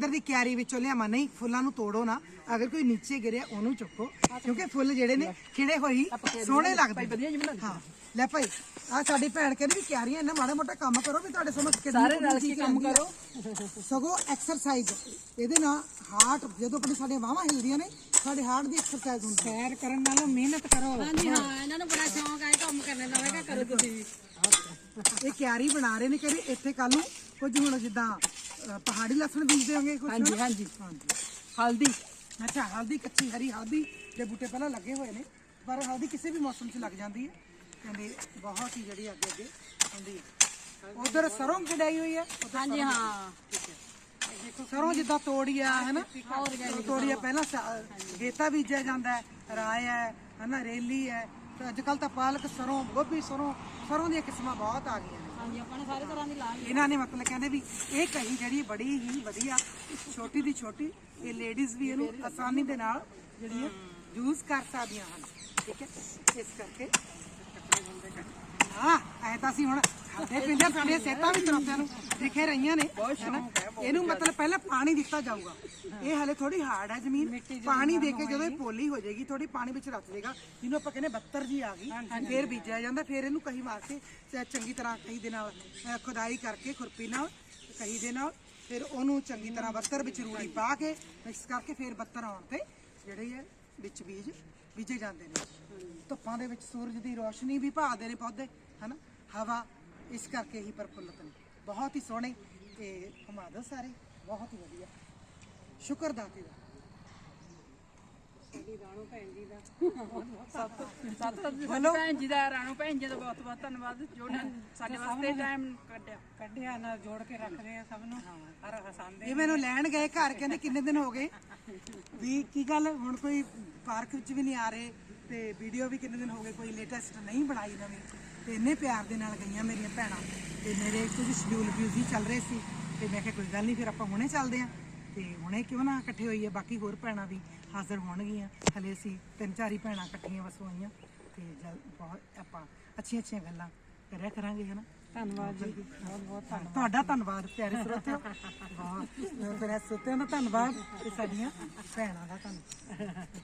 ਅੰਦਰ ਦੀ ਕਿਆਰੀ ਵਿੱਚੋਂ ਲਿਆਵਾਂ ਨਹੀਂ ਫੁੱਲਾਂ ਨੂੰ ਤੋੜੋ ਨਾ ਅਗਰ ਕੋਈ ਨੀਚੇ ਗਿਰਿਆ ਉਹਨੂੰ ਚੁੱਕੋ ਕਿਉਂਕਿ ਫੁੱਲ ਜਿਹੜੇ ਨੇ ਖਿੜੇ ਹੋਈ ਸੋਹਣੇ ਲੱਗਦੇ ਵਧੀਆ ਜਿਹੀ ਬਣਾ ਹਾਂ ਲੈ ਭਾਈ ਆ ਸਾਡੀ ਭੈਣ ਕਹਿੰਦੀ ਵੀ ਕਿਆਰੀਆਂ ਇਹਨਾਂ ਮਾੜਾ ਮੋਟਾ ਕੰਮ ਕਰੋ ਵੀ ਤੁਹਾਡੇ ਸਮਝ ਕਿੰਨੀ ਸਾਰੇ ਰਲ ਕੇ ਕੰਮ ਆ। ਸਗੋਂ ਐਕਸਰਸਾਈਜ਼ ਇਹਦੇ ਨਾਲ ਹਾਰਟ ਜਦੋਂ ਆਪਣੀ ਸਾਡੀਆਂ ਬਾਹਾਂ ਹਿਲਦੀਆਂ ਨੇ ਸਾਡੇ ਹਾਰਟ ਦੀ ਐਕਸਰਸਾਈਜ਼ ਹੁੰਦੀ ਹੈ। ਸੈਰ ਕਰਨ ਨਾਲੋਂ ਮਿਹਨਤ ਕਰੋ। ਹਾਂਜੀ ਹਾਂ ਇਹਨਾਂ ਨੂੰ ਬੜਾ ਸ਼ੌਂਕ ਹੈ ਕੰਮ ਕਰਨੇ ਦਾ ਕਿਹਾ ਕਰੋ ਤੁਸੀਂ ਇਹ ਕਿਆਰੀ ਬਣਾ ਰਹੇ ਨੇ ਕਹਿੰਦੇ ਇੱਥੇ ਕੱਲ ਨੂੰ ਕੁਝ ਹੁਣ ਜਿੱਦਾਂ ਅ, ਪਹਾੜੀ ਲਸਣ ਬੀਜਦੇ ਹੋਗੇ ਕੁਝ ਹਾਂਜੀ ਹਾਂਜੀ। ਹਲਦੀ। ਅੱਛਾ ਹਲਦੀ ਕੱਚੀ ਹਰੀ ਹਲਦੀ ਦੇ ਬੂਟੇ ਪਹਿਲਾਂ ਲੱਗੇ ਹੋਏ ਨੇ ਪਰ ਹਲਦੀ ਕਿਸੇ ਵੀ ਮੌਸਮ 'ਚ ਲੱਗ ਜਾਂਦੀ ਹੈ। ਕਹਿੰਦੇ ਬਹੁਤ ਹੀ ਜਿਹੜੀ ਅੱਗੇ ਅੱਗੇ ਹੁੰਦੀ ਹੈ। ਉਧਰ ਸਰੋਂ ਕਢਾਈ ਹੋਈ ਹੈ ਉੱਧਰ ਹਾਂਜੀ ਹਾਂ। ਸਰੋਂ ਜਿੱਦਾਂ ਤੋੜੀਆ ਹੈ ਨਾ ਤੋੜੀਆ ਪਹਿਲਾਂ ਸ- ਗੇਤਾ ਬੀਜਿਆ ਜਾਂਦਾ ਹੈ ਰਾਇ ਹੈ ਹਨਾ ਰੇਲੀ ਹੈ। ਤੇ ਅੱਜ ਕੱਲ ਤਾਂ ਪਾਲਕ ਸਰੋਂ ਗੋਭੀ ਸਰੋਂ ਸਰੋਂ ਦੀਆਂ ਕਿਸਮਾਂ ਬਹੁਤ ਆ ਗਈਆਂ ਨੇ। ਹਾਂਜੀ ਆਪਾਂ ਨੇ ਸਾਰੇ ਤਰ੍ਹਾਂ ਦੀ ਲਾ ਲਈ ਇਹਨਾਂ ਨੇ ਮਤਲਬ ਕਹਿੰਦੇ ਵੀ ਇਹ ਕਹੀ ਜਿਹੜੀ ਬੜੀ ਹੀ ਵਧੀਆ ਛੋਟੀ ਦੀ ਛੋਟੀ ਇਹ ਲੇਡੀਜ਼ ਵੀ ਇਹਨੂੰ ਆਸਾਨੀ ਦੇ ਨਾਲ ਜਿਹੜੀਆਂ ਯੂਜ਼ ਕਰ ਸਕਦੀਆਂ ਹਨ। ਠੀਕ ਹੈ? ਇਸ ਕਰਕੇ ਹਾਂ ਐ ਤਾਂ ਅਸੀਂ ਹੁਣ ਖਾਦੇ ਪੀਂਦੇ ਸਾਡੀਆਂ ਸਿਹਤਾਂ ਵੀ ਤਰਫਿਆਂ ਨੂੰ ਦਿਖੇ ਰਹੀਆਂ ਨੇ ਹੈਨਾ? ਇਹਨੂੰ ਮਤਲਬ ਪਹਿਲਾਂ ਪਾਣੀ ਦਿੱਤਾ ਜਾਊਗਾ। ਇਹ ਹਲੇ ਥੋੜੀ ਹਾਰਡ ਹੈ ਜ਼ਮੀਨ। ਪਾਣੀ ਦੇ ਕੇ ਜਦੋਂ ਇਹ ਪੋਲੀ ਹੋ ਜਾਏਗੀ ਥੋੜੀ ਪਾਣੀ ਵਿੱਚ ਰੱਖ ਦੇਗਾ। ਜਿਹਨੂੰ ਆਪਾਂ ਕਹਿੰਦੇ ਬੱਤਰ ਜੀ ਆ ਗਈ ਫੇਰ ਬੀਜਿਆ ਜਾਂਦਾ ਫੇਰ ਇਹਨੂੰ ਕਹੀ ਚ- ਚੰਗੀ ਤਰ੍ਹਾਂ ਕਹੀ ਦੇ ਨਾਲ ਖੁਦਾਈ ਕਰਕੇ ਖੁਰਪੀ ਨਾਲ ਕਹੀ ਦੇ ਨਾਲ ਫਿਰ ਉਹਨੂੰ ਚੰਗੀ ਤਰ੍ਹਾਂ ਬੱਤਰ ਵਿੱਚ ਰੂੜੀ ਪਾ ਕੇ ਮਿਕਸ ਕਰਕੇ ਫਿਰ ਬੱਤਰ ਆਉਣ ਤੇ ਜਿਹੜੇ ਹੈ ਵਿੱਚ ਬੀਜ ਬੀਜੇ ਜਾਂਦੇ ਨੇ। ਧੁੱਪਾਂ ਦੇ ਵਿੱਚ ਸੂਰਜ ਦੀ ਰੋਸ਼ਨੀ ਵੀ ਭਾਲਦੇ ਨੇ ਪੌਦੇ ਹਨਾ? ਹਵਾ ਇਸ ਕਰਕੇ ਹੀ ਪ੍ਰਫੁੱਲਤ ਨੇ। ਬਹੁਤ ਹੀ ਸੋਹਣੇ ਤੇ ਘੁਮਾ ਦਿਓ ਸਾਰੇ। ਬਹੁਤ ਹੀ ਵਧੀਆ। ਸ਼ੁਕਰ ਦਾਤੇ ਦਾ। ਸਤਿ ਭੈਣ ਜੀ ਦਾ ਰਾਣੋ ਭੈਣ ਜੀ ਦਾ ਬਹੁਤ ਬਹੁਤ ਧੰਨਵਾਦ। ਜੋ ਸਾਡੇ ਵਾਸਤੇ ਟਾਈਮ ਕੱਢਿਆ। ਕੱਢਿਆ ਨਾਲ ਜੋੜ ਕੇ ਰੱਖਦੇ ਆ ਸਭ ਨੂੰ। ਹਰ ਹਸਾਂਦੇ ਇਹ ਮੈਨੂੰ ਲੈਣ ਗਏ ਘਰ ਕਹਿੰਦੇ ਕਿੰਨੇ ਦਿਨ ਹੋ ਗਏ? ਵੀ ਕੀ ਗੱਲ ਹੁਣ ਕੋਈ ਪਾਰਕ ਵਿੱਚ ਵੀ ਨਹੀਂ ਆ ਰਹੇ ਤੇ ਵੀਡੀਓ ਵੀ ਕਿੰਨੇ ਦਿਨ ਹੋ ਗਏ ਕੋਈ ਲੇਟੈਸਟ ਨਹੀਂ ਬਣਾਈ ਨਵੀਂ। ਤੇ ਇੰਨੇ ਪਿਆਰ ਦੇ ਨਾਲ ਗਈਆਂ ਮੇਰੀਆਂ ਭੈਣਾਂ ਤੇ ਮੇਰੇ ਕੁਝ ਸ਼ਡਿਊਲ ਬਿਜ਼ੀ ਚੱਲ ਰਹੇ ਸੀ ਤੇ ਮੈਂ ਕਿਹਾ ਕੋਈ ਗੱਲ ਨਹੀਂ ਫਿਰ ਆਪਾਂ ਹੁਣੇ ਚੱਲਦੇ ਆਂ। ਤੇ ਹੁਣੇ ਕਿਉਂ ਨਾ ਇਕੱਠੇ ਹੋਈਏ ਬਾਕੀ ਹੋਰ ਭੈਣਾਂ ਵੀ ਹਾਜ਼ਰ ਹੋਣਗੀਆਂ। ਹਲੇ ਅਸੀਂ ਤਿੰਨ ਚਾਰ ਹੀ ਭੈਣਾਂ ਇਕੱਠੀਆਂ ਵਸ ਹੋਈਆਂ ਤੇ ਜਲ ਬਹੁਤ ਆਪਾਂ ਅੱਛੀਆਂ ਅੱਛੀਆਂ ਗੱਲਾਂ ਕਰਿਆ ਕਰਾਂਗੇ ਹਨਾ? ਧੰਨਵਾਦ ਜੀ। ਬਹੁਤ ਬਹੁਤ ਧੰਨਵਾਦ। ਤੁਹਾਡਾ ਧੰਨਵਾਦ ਪਿਆਰੇ ਸਰੋਤਿਓ। ਬਹੁਤ ਮੇਰੇ ਸਰੋਤਿਆਂ ਦਾ ਧੰਨਵਾਦ ਤੇ ਸਾਡੀਆਂ ਭੈਣਾਂ ਦਾ ਧੰਨਵਾਦ।